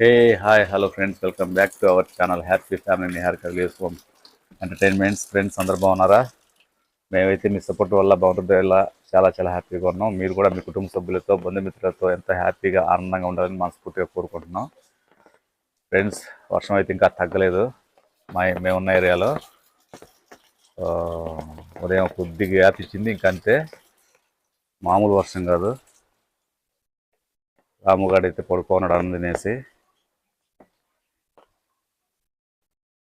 Hey hi hello friends welcome back to our channel happy family Nihar కవిలేస్ home entertainments friends అందరు బాగున్నారా? మేమైతే మీ support వల్ల బాగుంటుంది వల్ల చాలా చాలా హ్యాపీగా ఉన్నాం. మీరు కూడా మీ కుటుంబ సభ్యులతో బంధుమిత్రులతో ఎంత హ్యాపీగా ఆనందంగా ఉండాలని మనస్ఫూర్తిగా కోరుకుంటున్నాం. ఫ్రెండ్స్ వర్షం అయితే ఇంకా తగ్గలేదు. మా మేమున్న ఏరియాలో ఉదయం కొద్దిగా గ్యాప్ ఇచ్చింది. ఇంకంతే మామూలు వర్షం కాదు. రాముగాడు అయితే పడుకోన్నాడు అన్నం తినేసి.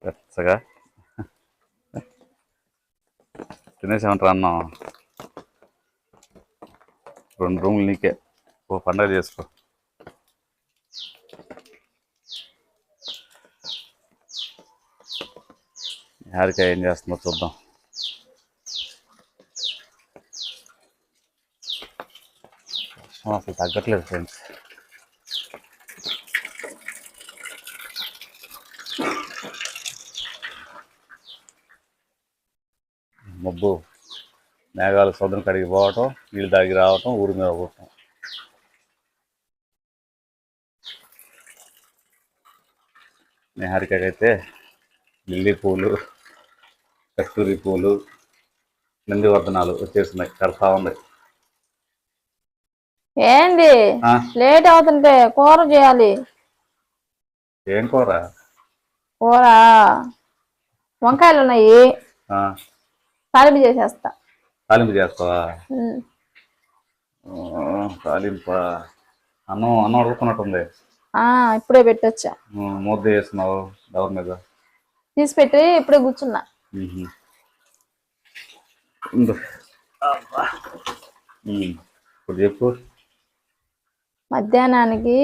వెచ్చగా తినేసామంటారా అన్నం? రెండు రూములు నీకే. ఓ పండగ చేసుకో. హారిక ఏం చేస్తుందో చూద్దాం. అసలు తగ్గట్లేదు ఫ్రెండ్స్. మబ్బు మేఘాలు సముద్రం కడిగి పోవటం నీళ్ళు తాగి రావటం ఊరి మీద పోవటం. నిహారికైతే లిల్లీ పూలు కస్తూరి పూలు నందివర్ధనాలు వచ్చేస్తున్నాయి. కడతా ఉంది ఏంది? లేట్ అవుతుంటే కూర చేయాలి. ఏం కూర? కూర? వంకాయలు ఉన్నాయి తాలింపు చేసేస్తా. తాలింపు చేస్తావా? తాలింప? అన్నం అన్నం అడుగుతున్నట్టుంది. ఆ ఇప్పుడే పెట్టొచ్చా. ముద్ద వేస్తున్నావు డవర్ మీద. తీసి పెట్టి ఇప్పుడే కూర్చున్నా. ఇప్పుడు చెప్పు. మధ్యాహ్నానికి.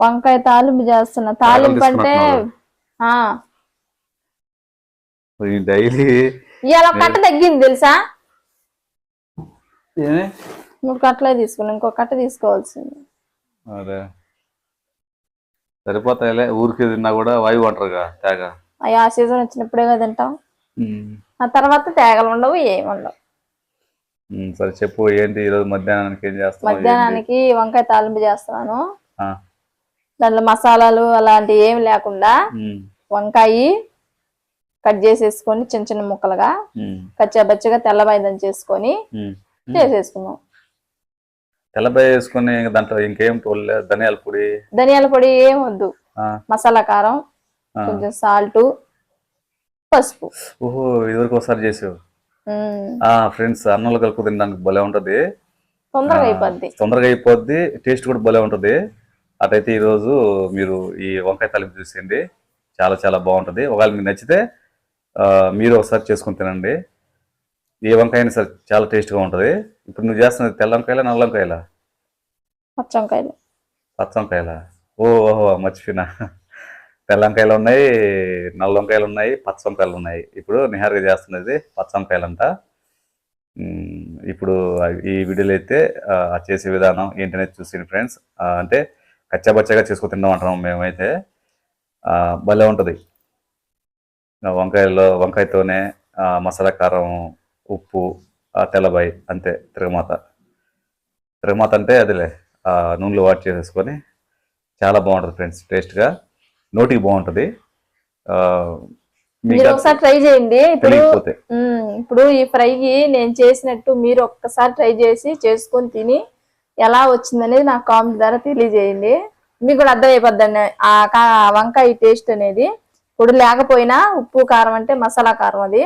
వంకాయ తాలింపు చేస్తున్నా. తాలింపు అంటే డైలీ ఇవాళ కట్ట తగ్గింది తెలుసా? మూడు కట్టలే తీసుకున్నా ఇంకో కట్ట తీసుకోవాల్సింది. సరిపోతాయిలే ఊరికి తిన్నా కూడా వాయువు అంటారుగా తేగ. అయ్యా ఆ సీజన్ వచ్చినప్పుడే కదా తింటాం. ఆ తర్వాత తేగలు ఉండవు ఏమి ఉండవు. మ్మ్. సరే చెప్పు ఏంటి ఈరోజు మధ్యాహ్నానికి ఏం చేస్తావు మధ్యాహ్నానికి వంకాయ తాలింపు చేస్తున్నాను. దాంట్లో మసాలాలు అలాంటివి ఏమి లేకుండా. వంకాయ కట్ చేసేసుకొని చిన్న చిన్న ముక్కలుగా. కచ్చాబచ్చగా తెల్లబాయిదం చేసుకొని. చేసేసుకున్నాం. తెల్లబాయ వేసుకొని దాంట్లో ఇంకేం తోలే ధనియాల పొడి. ధనియాల పొడి ఏం వద్దు. మసాలా కారం. కొంచెం సాల్ట్ పసుపు. ఓహో ఇదివరకు ఒకసారి చేసావు. ఫ్రెండ్స్ అన్నంలో కలుపు తినడానికి భలే ఉంటది. తొందరగా అయిపోద్ది. తొందరగా అయిపోద్ది టేస్ట్ కూడా భలే ఉంటది. అటైతే ఈరోజు మీరు ఈ వంకాయ తాలింపు చూసేయండి. చాలా చాలా బాగుంటది. ఒకవేళ మీకు నచ్చితే మీరు ఒకసారి చేసుకొని తినండి. ఏ వంకాయ అయినా సరే చాలా టేస్ట్గా ఉంటది. ఇప్పుడు నువ్వు చేస్తున్నది తెల్ల వంకాయలా నల్ల వంకాయలా? పచ్చి వంకాయలు. పచ్చ వంకాయలా? ఓ ఓహో మర్చిపోయినా. తెల్ల వంకాయలు ఉన్నాయి నల్ల వంకాయలు ఉన్నాయి పచ్చ వంకాయలు ఉన్నాయి. ఇప్పుడు నిహారిగా చేస్తున్నది పచ్చ వంకాయలంట. ఉమ్, ఇప్పుడు ఈ వీడియోలో అయితే చేసే విధానం ఏంటనేది చూసి ఫ్రెండ్స్. అంటే కచ్చాబచ్చగా చేసుకొని తిందాం అంటున్నాం మేమైతే. భలే ఉంటుంది. వంకాయలో వంకాయతోనే మసాలా కారం ఉప్పు తెల్లబాయి అంతే తిరగమాత. తిరగమాత అంటే అదిలే ఆ, నూనెలో వాట్ చేసేసుకొని చాలా బాగుంటుంది ఫ్రెండ్స్ టేస్ట్గా నోటికి బాగుంటుంది. మీరు ఒకసారి ట్రై చేయండి. ఇప్పుడు ఇప్పుడు ఈ ఫ్రైకి నేను చేసినట్టు మీరు ఒక్కసారి ట్రై చేసి చేసుకొని తిని ఎలా వచ్చిందనేది నాకు కామెంట్ ద్వారా తెలియజేయండి. మీకు కూడా ఆ వంకాయ టేస్ట్ అనేది. ఇప్పుడు లేకపోయినా ఉప్పు కారం అంటే మసాలా కారం అది.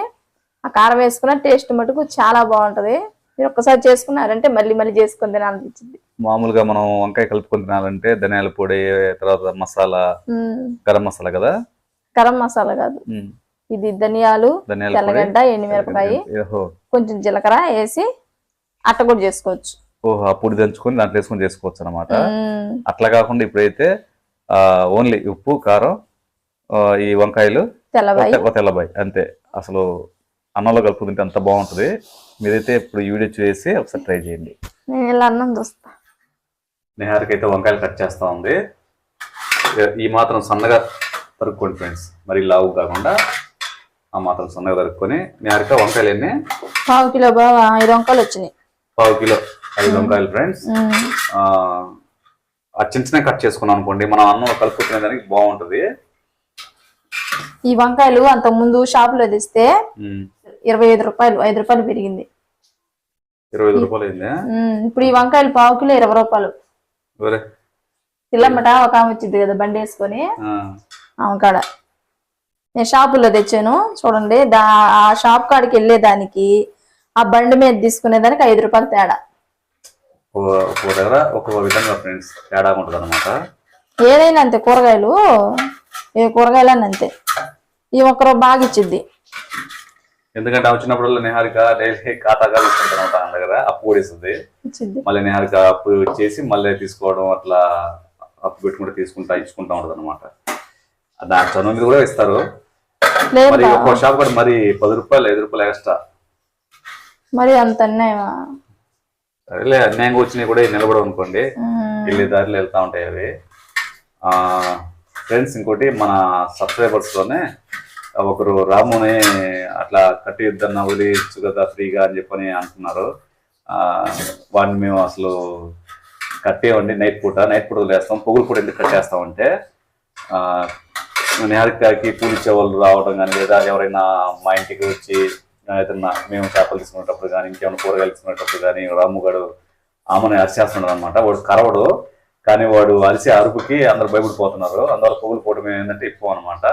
ఆ కారం వేసుకున్న టేస్ట్ మటుకు చాలా బాగుంటది. మీరు ఒక్కసారి చేసుకున్నారంటే మళ్ళీ మళ్ళీ చేసుకొని తినాలనిపించింది. మామూలుగా మనం వంకాయ కలుపుకొని తినాలంటే ధనియాల పొడి తర్వాత మసాలా గరం మసాలా కదా? గరం మసాలా కాదు. ఇది ధనియాలు పొడి తెల్లగడ్డ ఎండుమిరపకాయ కొంచెం జీలకర్ర వేసి అట్ట కూడా చేసుకోవచ్చు. ఓహో ఆ పొడి దంచుకొని దాంట్లో వేసుకొని చేసుకోవచ్చు అనమాట అట్లా కాకుండా ఇప్పుడైతే ఓన్లీ ఉప్పు కారం ఈ వంకాయలు? తెల్లబాయి. అంతే. అసలు అన్నంలో కలుపు తింటే అంత బాగుంటుంది. మీరైతే ఇప్పుడు ఈ వీడియో చూసి ఒకసారి ట్రై చేయండి. నేను ఇలా అన్నం చూస్తా. నిహారిక అయితే వంకాయలు కట్ చేస్తా ఉంది. ఈ మాత్రం సన్నగా తరుక్కోండి ఫ్రెండ్స్. మరి లావు కాకుండా ఆ మాత్రం సన్నగా తరుక్కొని నిహారిక వంకాయలు ఎన్ని పావు కిలో బాగా ఐదు వంకాయలు వచ్చినాయి. పావు కిలో ఐదు వంకాయలు ఫ్రెండ్స్. ఆ చిన్న చిన్న కట్ చేసుకున్నాం అనుకోండి మనం అన్నం కలుపుకునే దానికి బాగుంటది. ఈ వంకాయలు అంత ముందు షాప్లో తెస్తే. ఇరవై ఐదు రూపాయలు ఐదు రూపాయలు పెరిగింది. ఇప్పుడు ఈ వంకాయలు పావు కిలో ఇరవై రూపాయలు. పిల్లమ్మట ఒక ఆమె వచ్చింది కదా బండి వేసుకొని. ఆమె కాడ. నేను షాపులో తెచ్చాను చూడండి దా ఆ షాప్ కాడికి వెళ్ళేదానికి ఆ బండి మీద తీసుకునేదానికి ఐదు రూపాయలు తేడా. ఒ- ఒక్కో దగ్గర ఒక్కో విధంగా ఫ్రెండ్స్ తేడా ఉంటుంది అనమాట ఏదైనా అంతే కూరగాయలు ఏ కూరగాయలన్నీ అంతే. ఈ ఒక్కరో బాగా ఇచ్చిద్ది ఎందుకంటే ఆమె వచ్చినప్పుడల్లా నిహారిక డైలీ ఖాతాగా తీసుకుంటాను దగ్గర అప్పు కూడా ఇస్తుంది. మళ్ళీ నిహారిక అప్పు ఇచ్చేసి మళ్ళీ తీసుకోవడం అట్లా అప్పు పెట్టుకుంటే తీసుకుంటా ఇచ్చుకుంటా ఉంటుంది అనమాట దాని చనువు మీద కూడా ఇస్తారు. మరి. ఒక్కో షాప్ కూడా మరి పది రూపాయలు ఐదు రూపాయలు ఎక్స్ట్రా. మరి అంత అన్యాయమా? సరేలే అన్యాయంగా వచ్చినాయి కూడా నిలబడవు అనుకోండి. వెళ్ళే దారిలో వెళ్తా ఉంటాయి అవి. ఫ్రెండ్స్ ఇంకోటి మన సబ్స్క్రైబర్స్లోనే ఒకరు రాముని అట్లా కట్టి ఇద్దరిన వదిలేయచ్చు కదా ఫ్రీగా అని చెప్పని అంటున్నారు. వాడిని మేము అసలు కట్టేవండి నైట్ పూట నైట్ పూట వదిలేస్తాం పొగులు పూట ఎందుకు కట్టేస్తామంటే ఆ, నిహారికకి పూలు వాళ్ళు రావడం కానీ లేదా ఎవరైనా మా ఇంటికి వచ్చి ఏదైనా మేము చేపలు తీసుకునేటప్పుడు కానీ ఇంకేమైనా కూరగాయలు తీసుకునేటప్పుడు కానీ రాము గారు ఆమెను అరిచేస్తున్నాడు అనమాట వాడు కరవడు. కానీ వాడు అలిసి అరుపుకి అందరు భయపడిపోతున్నారు. అందువల్ల పొగులు పోవడం ఏంటంటే ఎక్కువ అనమాట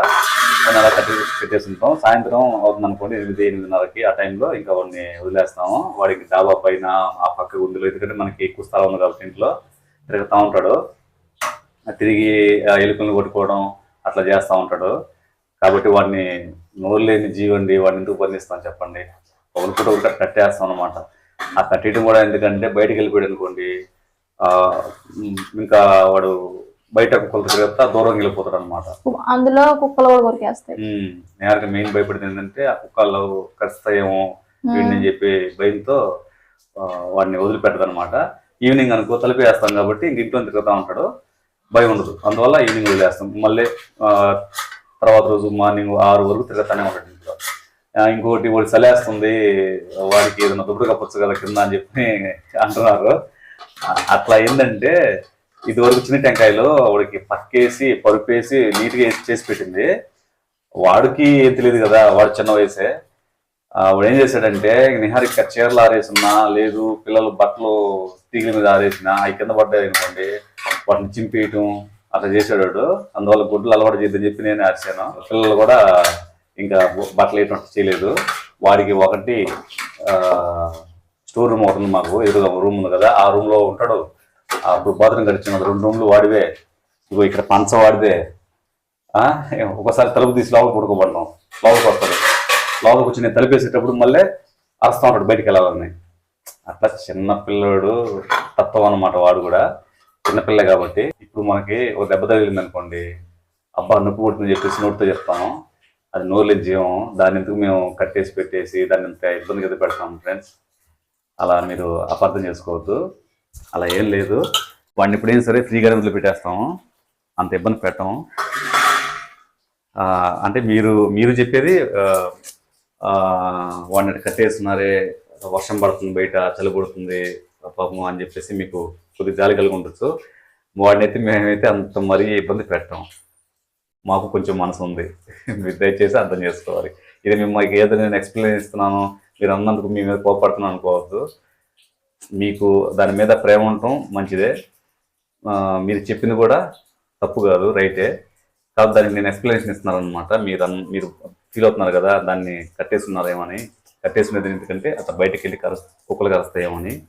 నేను అలా కట్టి పెట్టేసి ఉంటాం. సాయంత్రం అవుతుంది అనుకోండి ఎనిమిది ఎనిమిదిన్నరకి ఆ టైంలో ఇంకా వాడిని వదిలేస్తాము. వాడికి డాబా పైన ఆ పక్క గుండెలో ఎందుకంటే మనకి ఎక్కువ స్థలం ఉంది కాబట్టి ఇంట్లో తిరుగుతూ ఉంటాడు. తిరిగి ఎలుకలను కొట్టుకోవడం అట్లా చేస్తూ ఉంటాడు. కాబట్టి వాడిని నోరు లేని జీవండి వాడిని ఎందుకు బంధిస్తాం చెప్పండి? ఒకరి పూట ఒకటి కట్టేస్తాం అనమాట ఆ కట్టేయడం కూడా ఎందుకంటే బయటకు వెళ్ళిపోయాడు అనుకోండి ఇంకా వాడు బయట కుక్కలతో తిరుగుతా దూరం వెళ్ళిపోతాడు అనమాట అందులో కుక్కలు కూడా కొరికేస్తాయి. నేరుగా మెయిన్ భయపడింది ఏంటంటే ఆ కుక్కలు కరుస్తాయేమో వీడిని చెప్పి భయంతో వాడిని వదిలిపెట్టదు అనమాట ఈవినింగ్ అనుకో తలుపు వేస్తాం కాబట్టి ఇంక ఇంట్లో తిరుగుతూ ఉంటాడు. భయం ఉండదు. అందువల్ల ఈవినింగ్ వదిలేస్తాం. మళ్ళీ ఆ, తర్వాత రోజు మార్నింగ్ ఆరు వరకు తిరుగుతానే ఉంటాడు ఇంట్లో. ఇంకోటి వాడు చలేస్తుంది వాడికి ఏదైనా దుబ్బడు కప్పొచ్చు కదా కింద అని చెప్పి అంటున్నారు. అట్లా ఏంటంటే ఇది వరకు చిన్న టెంకాయలు వాడికి పక్కేసి పరుపేసి నీట్గా వేసి చేసి పెట్టింది. వాడికి తెలియదు కదా వాడు చిన్న వయసే. వాడు ఏం చేశాడంటే నిహారిక చీరలు ఆరేసున్నా లేదు పిల్లలు బట్టలు తీగల మీద ఆరేసినా అవి కింద పడ్డాయి అనుకోండి వాటిని చింపేయటం అట్లా చేశాడు వాడు. అందువల్ల గుడ్లు అలవాటు చేద్దని చెప్పి నేను ఆర్చాను పిల్లలు కూడా ఇంకా బట్టలు వేయటం చేయలేదు. వాడికి ఒకటి స్టోర్ రూమ్ ఒకటి మాకు ఎదురుగా రూమ్ ఉంది కదా ఆ రూమ్లో ఉంటాడు. అప్పుడు బాత్రూమ్ గడిచిన రెండు రూమ్లు వాడివే. ఇగో ఇక్కడ పంచ వాడిదే ఒకసారి తలుపు తీసి లోపల పడుకోబడ్డాం లోపలికి వస్తాడు లోపలికి వచ్చి నేను తలుపేసేటప్పుడు మళ్ళీ అరుస్తా ఉంటాడు బయటికి వెళ్ళాలని. అట్లా చిన్న పిల్లడు తత్వం అన్నమాట వాడు కూడా. చిన్నపిల్ల కాబట్టి. ఇప్పుడు మనకి ఒక దెబ్బ తగిలింది అనుకోండి అబ్బా నొప్పి పుడుతుందని చెప్పేసి నోటితో చెప్తాను అది నోరులేని జీవం. దాన్ని ఎందుకు మేము కట్టేసి పెట్టేసి దాన్ని ఇంత ఇబ్బంది కదా పెడతాము ఫ్రెండ్స్ అలా మీరు అపార్థం చేసుకోవద్దు. అలా ఏం లేదు. వాడిని ఇప్పుడేం సరే ఫ్రీగానే వదిలిపెట్టేస్తాము అంత ఇబ్బంది పెట్టము. అంటే మీరు మీరు చెప్పేది వాడిని కట్టేస్తున్నారే వర్షం పడుతుంది బయట చలి పడుతుంది పాపం అని చెప్పేసి మీకు కొద్దిగా జాలి కలిగి ఉండొచ్చు. వాడిని అయితే మేమైతే అంత మరీ ఇబ్బంది పెట్టాం మాకు కొంచెం మనసు ఉంది. మీరు దయచేసి అర్థం చేసుకోవాలి. ఇది మిమ్మల్ని ఏదో నేను ఎక్స్ప్లెయిన్ ఇస్తున్నాను మీరు అన్నందుకు మీ మీద కోపడుతున్నాను అనుకోవద్దు. మీకు దాని మీద ప్రేమ ఉండటం మంచిదే. మీరు చెప్పింది కూడా తప్పు కాదు రైటే. కాబట్టి దానికి నేను ఎక్స్ప్లెనేషన్ ఇస్తున్నాను అనమాట మీరు అన్- మీరు ఫీల్ అవుతున్నారు కదా దాన్ని కట్టేస్తున్నారేమని. కట్టేసినది ఎందుకంటే అట్లా బయటకు వెళ్ళి కరస్ కుక్కలు కరుస్తాయేమని.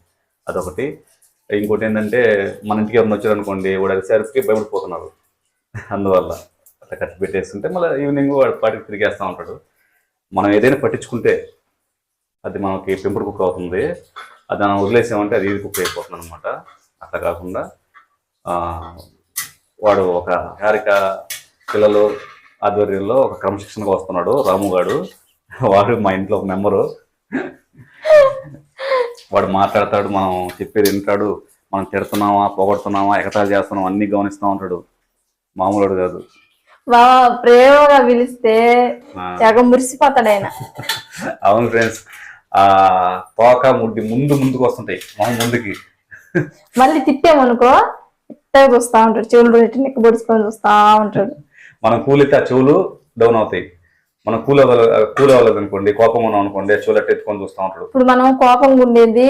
అదొకటి. ఇంకోటి ఏంటంటే మన ఇంటికి ఎవరిని వచ్చారనుకోండి వాడు అరిసరికి భయపడిపోతున్నారు. అందువల్ల అట్లా కట్టి పెట్టేస్తుంటే మళ్ళీ ఈవినింగ్ వాడు పాటికి తిరిగేస్తూ ఉంటాడు. మనం ఏదైనా పట్టించుకుంటే అది మనకి పెంపుడు కుక్క అవుతుంది. అది మనం వదిలేసామంటే అది ఇది కుక్క అయిపోతుంది అనమాట అట్లా కాకుండా ఆ, వాడు ఒక హారిక పిల్లలు ఆధ్వర్యంలో ఒక క్రమశిక్షణగా వస్తున్నాడు రాముగాడు వాడు మా ఇంట్లో ఒక మెంబరు. వాడు మాట్లాడతాడు మనం చెప్పేది వింటాడు. మనం తిడుతున్నామా పొగడుతున్నామా ఎగతాళి చేస్తున్నామా అన్ని గమనిస్తూ ఉంటాడు. మామూలుడు కాదు. ప్రేమగా పిలిస్తే మురిసిపోతాడు ఆయన. అవును ఫ్రెండ్స్. ఆ తోక ముడ్డి ముందు ముందుకు వస్తుంటాయి. మొహం ముందుకి. మళ్ళీ తిట్టామనుకో అట్టే చూస్తా ఉంటాడు. చెవులు రెట్టి నిక్క పొడుచుకొని చూస్తా ఉంటాడు. మనం కూలితే ఆ చెవులు డౌన్ అవుతాయి. మనం కూల్ అవ్వాలి కూల్ అవ్వలేదు అనుకోండి కోపం ఉన్నాం అనుకోండి చెవులు ఎత్తుకొని చూస్తూ ఉంటాడు. ఇప్పుడు మనం కోపంగా ఉండేది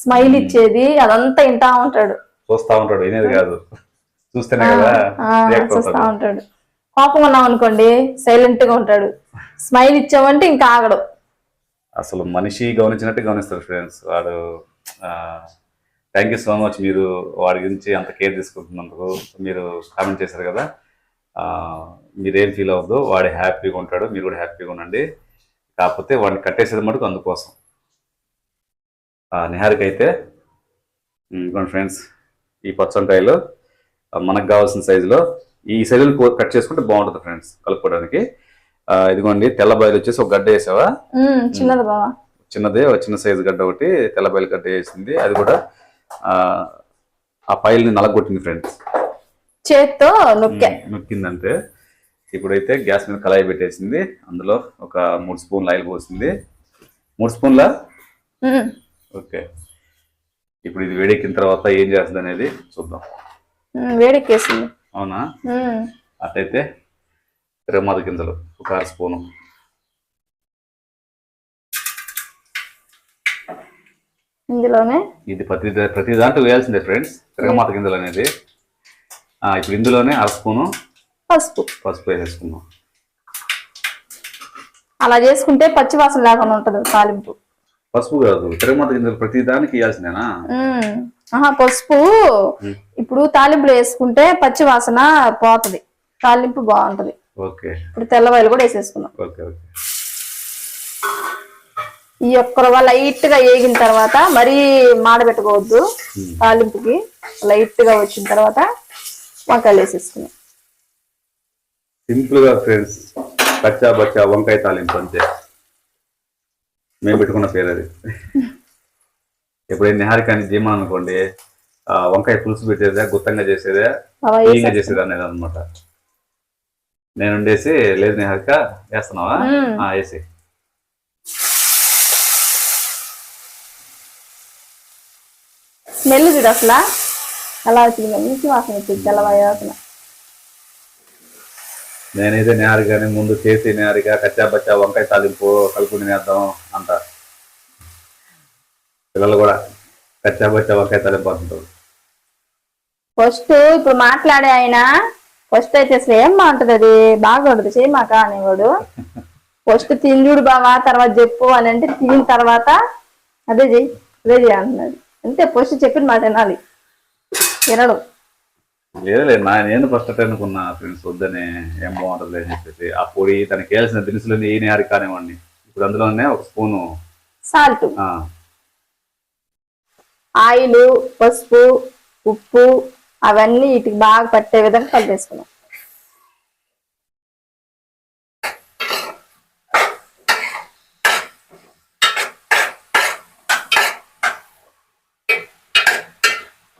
స్మైల్ ఇచ్చేది అదంతా వింటా ఉంటాడు. చూస్తా ఉంటాడు. వినేది కాదు. చూస్తేనే కదా చూస్తా ఉంటాడు. కోపం ఉన్నాం అనుకోండి సైలెంట్గా ఉంటాడు. స్మైల్ ఇచ్చామంటే ఇంకా ఆగడు. అసలు మనిషి గమనించినట్టు గమనిస్తారు ఫ్రెండ్స్ వాడు థ్యాంక్ యూ సో మచ్ మీరు వాడి గురించి అంత కేర్ తీసుకుంటున్నందుకు మీరు కామెంట్ చేశారు కదా. మీరేం ఫీల్ అవ్వద్దు. వాడు హ్యాపీగా ఉంటాడు. మీరు కూడా హ్యాపీగా ఉండండి. కాకపోతే వాడిని కట్టేసేది మటుకు అందుకోసం. ఆ, నిహారిక అయితే ఇంకోండి ఫ్రెండ్స్ ఈ పచ్చంకాయలు మనకు కావాల్సిన సైజులో ఈ సైజులు కట్ చేసుకుంటే బాగుంటుంది ఫ్రెండ్స్ కలుపుకోవడానికి. ఇదిగోండి తెల్ల బాయిలు వచ్చేసి ఒక గడ్డ వేసావా? చిన్నది బావా. చిన్నదే ఒక చిన్న సైజు గడ్డ ఒకటి తెల్ల బయలు గడ్డ వేసింది. అది కూడా ఆ, పైల్ని నలగొట్టింది ఫ్రెండ్స్ చేత్తో నొక్కా. నొక్కిందంటే ఇప్పుడైతే గ్యాస్ మీద కళాయి పెట్టేసింది. అందులో ఒక మూడు స్పూన్లు ఆయిల్ పోసింది. మూడు స్పూన్ల? ఓకే. ఇప్పుడు ఇది వేడెక్కిన తర్వాత ఏం చేస్తుంది అనేది చూద్దాం. వేడెక్కేసింది. అవునా? అట్లయితే తిరగమాత గింజలు ఒక అర స్పూను. ఇందులోనే? ఇది ప్రతి ప్రతి దాంట్లో వేయాల్సిందే ఫ్రెండ్స్ తిరగమాత గింజలు అనేది. ఇప్పుడు ఇందులోనే అర స్పూను పసుపు. పసుపు వేసేసుకుందాం. అలా చేసుకుంటే పచ్చి వాసన లేకుండా ఉంటది తాలింపు. పసుపు కాదు తిరగమాత గింజలు ప్రతి దానికి వేయాల్సిందేనా? ఆహా పసుపు. ఇప్పుడు తాలింపులో వేసుకుంటే పచ్చి వాసన పోతది తాలింపు బాగుంటది. ఓకే. ఇప్పుడు తెల్లవాయలు కూడా వేసేసుకున్నాం ఓకే ఓకే. ఈ ఒక్క రవ్వ లైట్గా వేగిన తర్వాత మరీ మాడబెట్టుకోవద్దు తాలింపుకి లైట్గా వచ్చిన తర్వాత వంకాయలు వేసేసుకున్నాం సింపుల్గా ఫ్రెండ్స్ కచ్చా బచ్చా వంకాయ తాలింపు అంతే. మేము పెట్టుకున్న పేరు అది. ఎప్పుడైనా నిహారికాని జీమా అనుకోండి వంకాయ పులుసు పెట్టేదే గుత్తంగా చేసేదే చేసేది అనేది అనమాట నేను ఉండేసి లేదు నిహారిక వేస్తున్నావా? వేసి స్మెల్ చూడు అసలు? అలా వచ్చింది? మంచి వాసన వచ్చింది తెల్లవాయ వాసన. నేనైతే నిహారికని ముందు చేసి నిహారిక కచ్చా బచ్చా వంకాయ తాలింపు కలుపుకుని వేద్దాం అంట. పిల్లలు కూడా కచ్చా బచ్చా వంకాయ తాలింపు అంటుంటారు. ఫస్ట్ ఇప్పుడు మాట్లాడే ఆయన ఫస్ట్ అయితే అసలు ఏం బాగుంటది అది బాగూడదు చేయమాక అనేవాడు. ఫస్ట్ తింజుడు బావా తర్వాత చెప్పు అని అంటే తినిన తర్వాత అదే చెయ్యి అదే చెయ్యి అంటున్నాడు అంతే ఫస్ట్ చెప్పిన మాట వినాలి. వినడు. లేదులే నా నేను ఫస్ట్ అనుకున్నా ఫ్రెండ్స్ వద్దని ఏం బాగుంటుంది అని చెప్పేసి. ఆ పొడి తనకి వేయాల్సిన దినుసులు ఏ నిహారిక కానివ్వండి. ఇప్పుడు అందులోనే ఒక స్పూను. సాల్ట్. ఆయిల్ పసుపు ఉప్పు అవన్నీ వీటికి బాగా పట్టే విధంగా కలిపేసుకున్నాం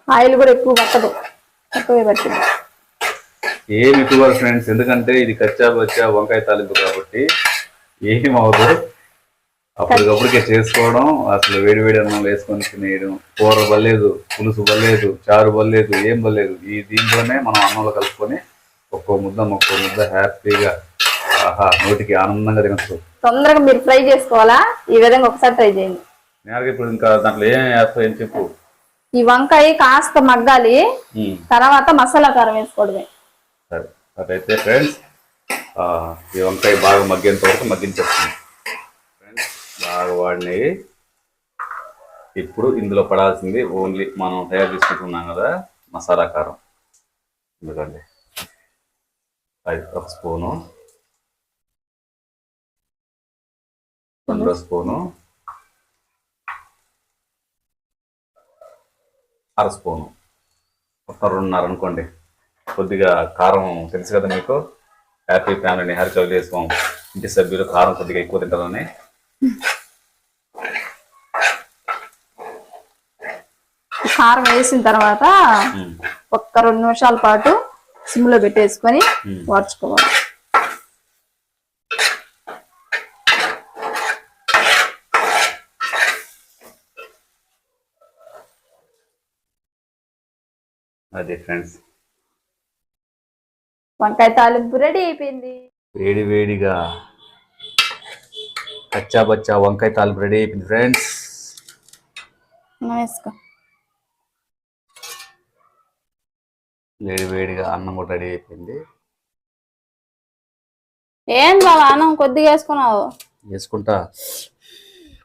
ఆయిల్ కూడా ఎక్కువ పట్టదు. తక్కువే పట్టింది. ఏమి ఎక్కువ ఫ్రెండ్స్ ఎందుకంటే ఇది కచ్చా బచ్చా వంకాయ తాలింపు కాబట్టి ఏం అవ్వదు. అప్పటికప్పటికే చేసుకోవడం అసలు వేడి వేడి అన్నం వేసుకొని తినేయడం కూర బలేదు పులుసు బలేదు చారు బలేదు ఏం బలేదు ఈ దీంట్లోనే మనం అన్నంలో కలుపుకొని ఒక్కో ముద్ద ఒక్కో ముద్ద హ్యాపీగా ఆహా నోటికి ఆనందంగా తినచ్చు. తొందరగా మీరు ఫ్రై చేసుకోవాలా? ఈ విధంగా ఒకసారి ట్రై చేయండి. నేను ఇప్పుడు ఇంకా దాంట్లో ఏం వేస్తావు ఏం చెప్పు. ఈ వంకాయ కాస్త మగ్గాలి తర్వాత మసాలా కారం వేసుకోవడమే. సరే అదైతే ఫ్రెండ్స్ ఈ వంకాయ బాగా మగ్గేంత వరకు మగ్గించేస్తుంది. బాగా వాడినవి ఇప్పుడు ఇందులో పడాల్సింది ఓన్లీ మనం తయారు చేసుకుంటున్నాం కదా మసాలా కారం. ఎందుకండి అది ఒక స్పూను. రెండో స్పూను. అర స్పూను. మొత్తం రెండున్నర అనుకోండి. కొద్దిగా కారం తెలుసు కదా మీకు? హ్యాపీ ఫ్యామిలీని నిహార్ చేసుకోం ఇంటి సభ్యులు కారం కొద్దిగా ఎక్కువ తింటారని. కారం వేసిన తర్వాత ఒక్క రెండు నిమిషాల పాటు సిమ్లో పెట్టేసుకొని ఉమ్. వాడ్చుకోవాలి అది ఫ్రెండ్స్. వంకాయ తాలింపు రెడీ అయిపోయింది. వేడి వేడిగా కచ్చా బచ్చా వంకాయ తాలింపు రెడీ అయిపోయింది ఫ్రెండ్స్. వేసుకో వేడి వేడిగా అన్నం కూడా రెడీ అయిపోయింది. ఏం బాబా అన్నం కొద్దిగా వేసుకున్నావు? వేసుకుంటా.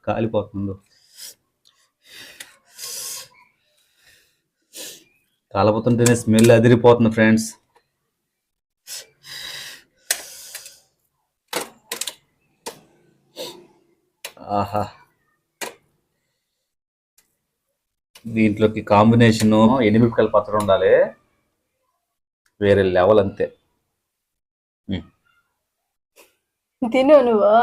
కాలిపోతుంది. కాలిపోతుంటేనే స్మెల్ అదిరిపోతుంది ఫ్రెండ్స్. ఆహా. దీంట్లోకి కాంబినేషన్ ఎనిమిరపకాయల పచ్చడి ఉండాలి. వేరే లెవెల్ అంతే. తిను నువ్వు.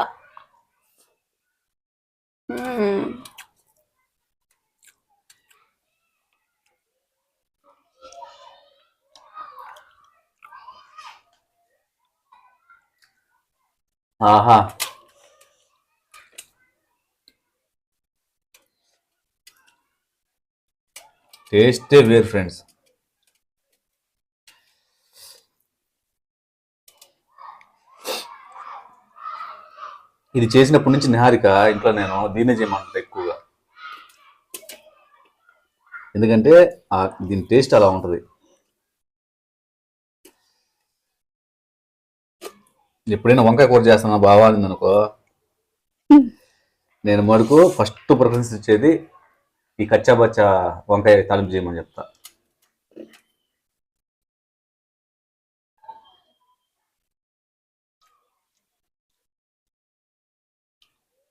ఆహా టేస్టే వేరు ఫ్రెండ్స్ ఇది చేసినప్పటి నుంచి నిహారిక ఇంట్లో నేను దీన్నే చేయమంటా ఎక్కువగా. ఎందుకంటే దీని టేస్ట్ అలా ఉంటుంది. ఎప్పుడైనా వంకాయ కూర చేస్తానా బాగా అనుకో నేను మటుకు ఫస్ట్ ప్రిఫరెన్స్ ఇచ్చేది ఈ కచ్చా బచ్చా వంకాయ తాలింపు చేయమని చెప్తా.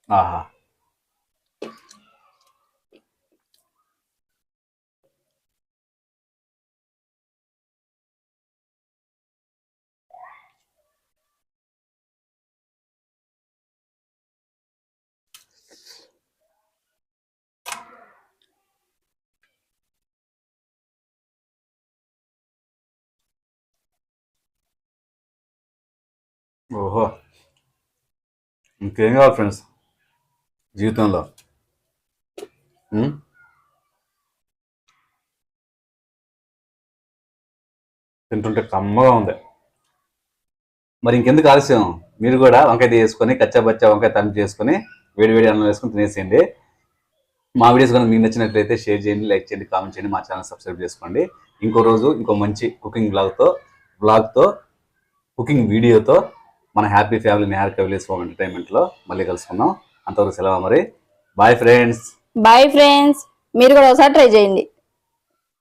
ఆహా ఓహో ఇంకేం కావాలి ఫ్రెండ్స్ జీవితంలో. తింటుంటే కమ్మగా ఉంది. మరి ఇంకెందుకు ఆలస్యం? మీరు కూడా వంకాయ చేసుకొని కచ్చా బచ్చా వంకాయ తను చేసుకొని వేడివేడి అన్నం వేసుకొని తినేసేయండి. మా వీడియోస్ కనుక మీకు నచ్చినట్లయితే షేర్ చేయండి లైక్ చేయండి కామెంట్ చేయండి మా ఛానల్ సబ్స్క్రైబ్ చేసుకోండి. ఇంకో రోజు ఇంకో మంచి కుకింగ్ బ్లాగ్తో బ్లాగ్తో కుకింగ్ వీడియోతో మన హ్యాపీ ఫ్యామిలీ నిహార్ కవిలేస్ హోమ్ ఎంటర్టైన్మెంట్లో మళ్ళీ కలుసుకుందాం. అంతవరకు సెలవు మరి. బాయ్ ఫ్రెండ్స్ బాయ్ ఫ్రెండ్స్ మీరు కూడా ఒకసారి ట్రై చేయండి.